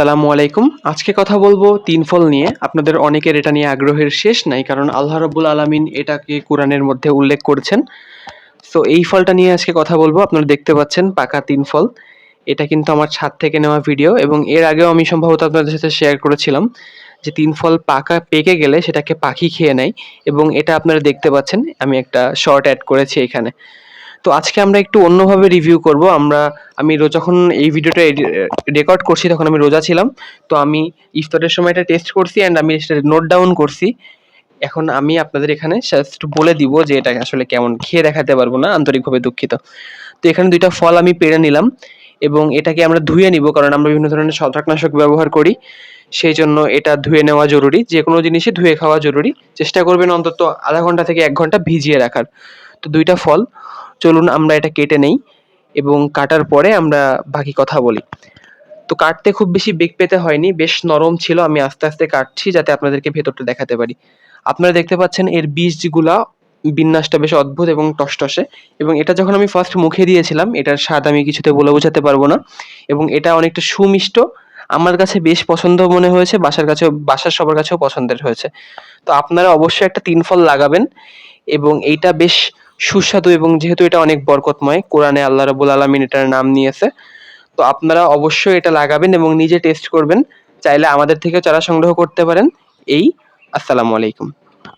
আসসালামু আলাইকুম। আজকে কথা বলব তিন ফল নিয়ে। আপনাদের অনেকের এটা নিয়ে আগ্রহের শেষ নাই, কারণ আল্লাহ রাব্বুল আলামিন এটাকে কোরআনের মধ্যে উল্লেখ করেছেন। সো এই ফলটা নিয়ে আজকে কথা বলব। আপনারা দেখতে পাচ্ছেন পাকা তিন ফল। এটা কিন্তু আমার ছাদ থেকে নেওয়া ভিডিও এবং এর আগেও আমি সম্ভবত আপনাদের সাথে শেয়ার করেছিলাম যে তিন ফল পাকা পেকে গেলে সেটাকে পাখি খেয়ে নেয় এবং এটা আপনারা দেখতে পাচ্ছেন। আমি একটা শর্ট অ্যাড করেছি এখানে। তো আজকে আমরা একটু অন্যভাবে রিভিউ করব। আমরা, আমি যখন এই ভিডিওটা রেকর্ড করছি, তখন আমি রোজা ছিলাম। তো আমি ইফতারের সময় এটা টেস্ট করছি অ্যান্ড আমি সেটা নোট ডাউন করছি। এখন আমি আপনাদের এখানে জাস্ট বলে দিব যে এটা আসলে কেমন, খেয়ে দেখাতে পারব না, আন্তরিকভাবে দুঃখিত। তো এখানে দুইটা ফল আমি পেরে নিলাম এবং এটাকে আমরা ধুয়ে নিব কারণ আমরা বিভিন্ন ধরনের ছত্রাকনাশক ব্যবহার করি। সেই জন্য এটা ধুয়ে নেওয়া জরুরি যে কোনো জিনিসই ধুয়ে খাওয়া জরুরি। চেষ্টা করবেন অন্তত আধা ঘণ্টা থেকে এক ঘণ্টা ভিজিয়ে রাখার। তো দুইটা ফল। চলুন আমরা এটা কেটে নেই এবং কাটার পরে আমরা বাকি কথা বলি। তো কাটতে খুব বেশি বেগ পেতে হয়নি, বেশ নরম ছিল, আমি আস্তে আস্তে কাটছি যাতে আপনাদেরকে ভেতরটা দেখাতে পারি। আপনারা দেখতে পাচ্ছেন এর বীজগুলা বিন্যাসটা বেশ অদ্ভুত এবং টসটসে এবং এটা যখন আমি ফার্স্ট মুখে দিয়েছিলাম, এটার স্বাদ আমি কিছুতে বলে বোঝাতে পারব না এবং এটা অনেকটা সুমিষ্ট, আমার কাছে বেশ পছন্দ মনে হয়েছে, বাসার কাছেও, বাসার সবার কাছেও পছন্দের হয়েছে। তো আপনারা অবশ্যই একটা তিন ফল লাগাবেন এবং এইটা বেশ সুস্বাদু এবং যেহেতু এটা অনেক বরকতময়, কোরআনে আল্লাহ রাবুল আলমিন এটার নাম নিয়েছে, তো আপনারা অবশ্যই এটা লাগাবেন এবং নিজে টেস্ট করবেন, চাইলে আমাদের থেকে চারা সংগ্রহ করতে পারেন। এই, আসসালামু আলাইকুম।